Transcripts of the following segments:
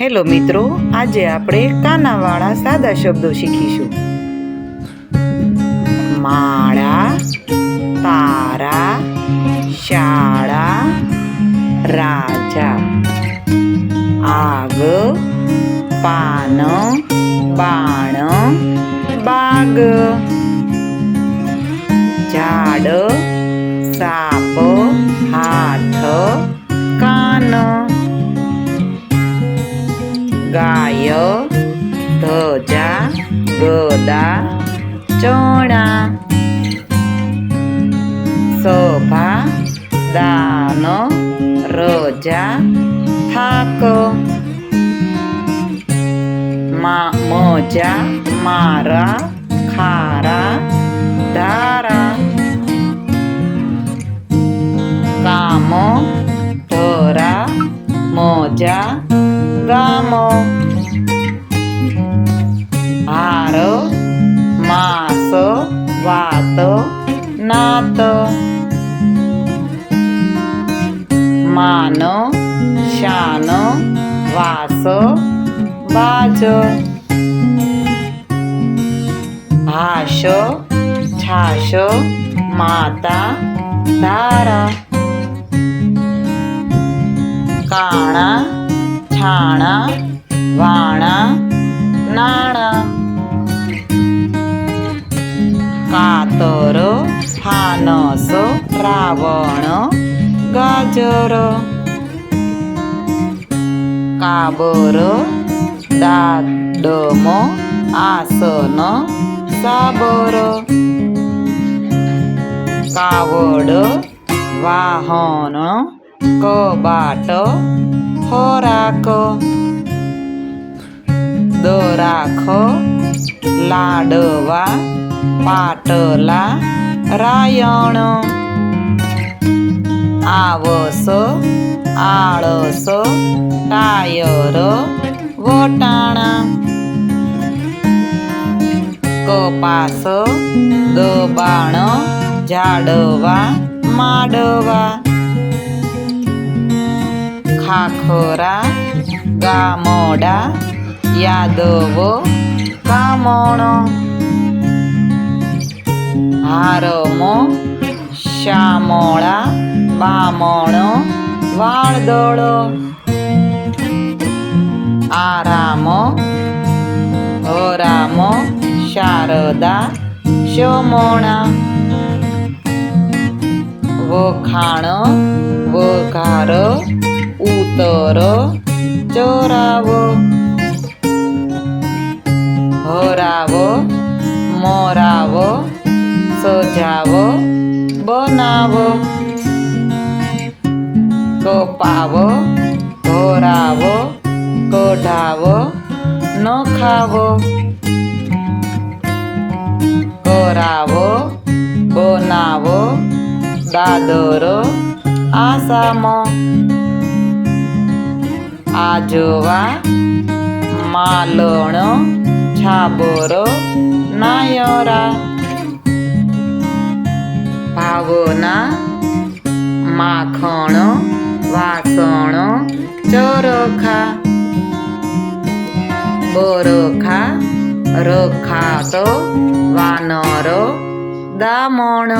Hello મિત્રો, આજે આપણે કાનાવાળા સાદા શબ્દો શીખીશું. માળા, તારા, શાળા, રાજા, આગ, પાન, બાણ, બાગ, ઝાડ, સાપ, હાથ ગાય ધજા ગદા ચણા સભા દાન રજા થાક મા મજા મારા ખારા ધારા કામ ધરા મોજા মতো। মানো শানো বাসো বাজো। হাসো ছাসো মাতা তারা। কাণা ছানা ভাণা নাড়া কাতরো ફાનસ રાવણ ગાજર કાબર દાડમ આસન સાબર કાવડ વાહન કબાટ ખોરાક દરાખ લાડવા પાટલા રાયણ આવસ આળસ ટાયર વટાણા. કપાસ દબાણ ઝાડવા માડવા. ખાખરા ગામડા યાદવ કામણ હારમો શ્યામળા બામણો વાળદળ. આરામ હરામ શારદા શમણા. વખાણ વઘાર ઉતર ચોરાવ. કપાવ ધોરાવ ન ખાવો કરાવો બનાવો દાદરો આસામ. આજવા માલણ છાબરો નાયરા. ભાવના માખણ વાસણ ચરખા બરખા રખાત વાનર દામણ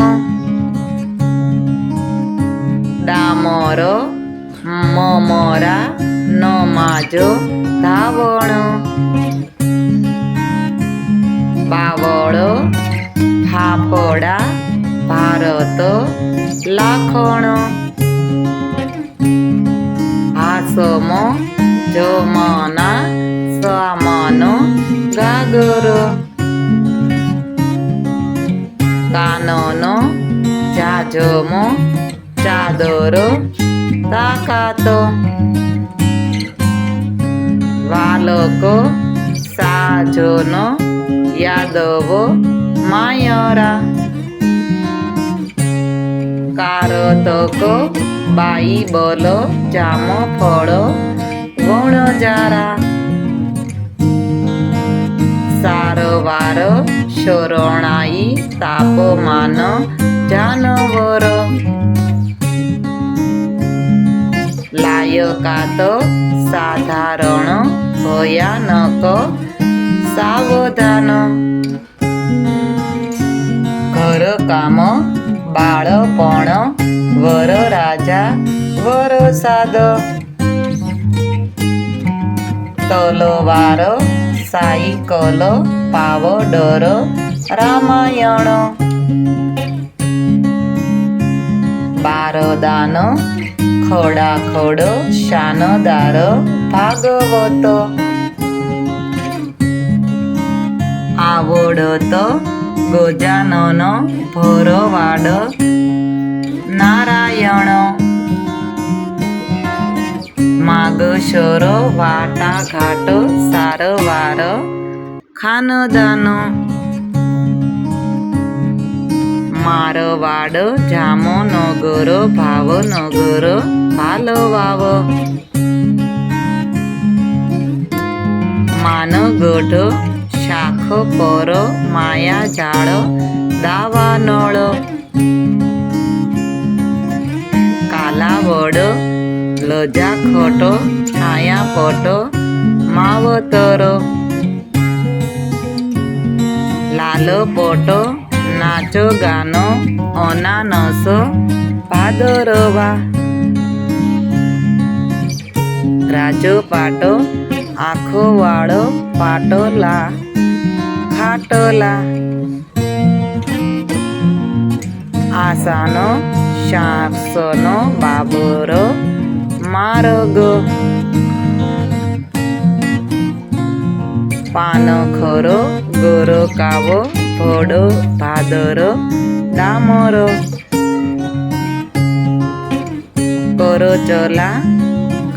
ડામર મમરા નમાજ ધાવણ બાવળ ફાફડા ભારત લાખણ ఎవరో తాకాతో వాళ్ళకు సాజోనో యాదవో మాయోరా কারতকো বাই বল জাম ফল গুণ যারা সারবার শরণাই তাপমান, জানবর। લાયકાત સાધારણ ભયાનક સાવધાન. ઘર કામ બાળપણ વર રાજા વર સાદ. તલવાર સાયકલ પાવડર રામાયણ. બારદાન ખડાખડ શાનદાર ભાગવત. આવડત ગજાનન ભરવાડ નારાયણ. માગશર વાટાઘાટ સારવાર ખાનદાન. મારવાડ જામનગર ભાવનગર ভালোবাবো মানগড শাখ পর, মায়া জাড়, দাবা নল কালা বড়, লজা খট, ছায়া পট মাবতর লাল পট, নাচ গান, অনানস পাদরবা ભાદરવા રાજપાટ આખો વાળ પાટલા ખાટલા આસાનો શાસનો બાબર માર્ગ પાનખરો ગોરકાવો ભોડો ભાદર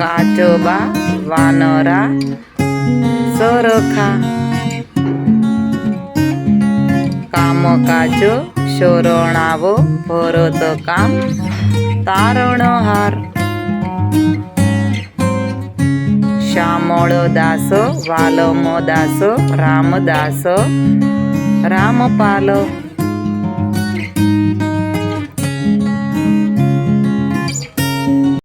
কাচবা বানরা, সরখা কাম কাজ শরণাব ভরত কাম তারণহার শ্যামল দাস বালম দাস রাম দাস রামপাল।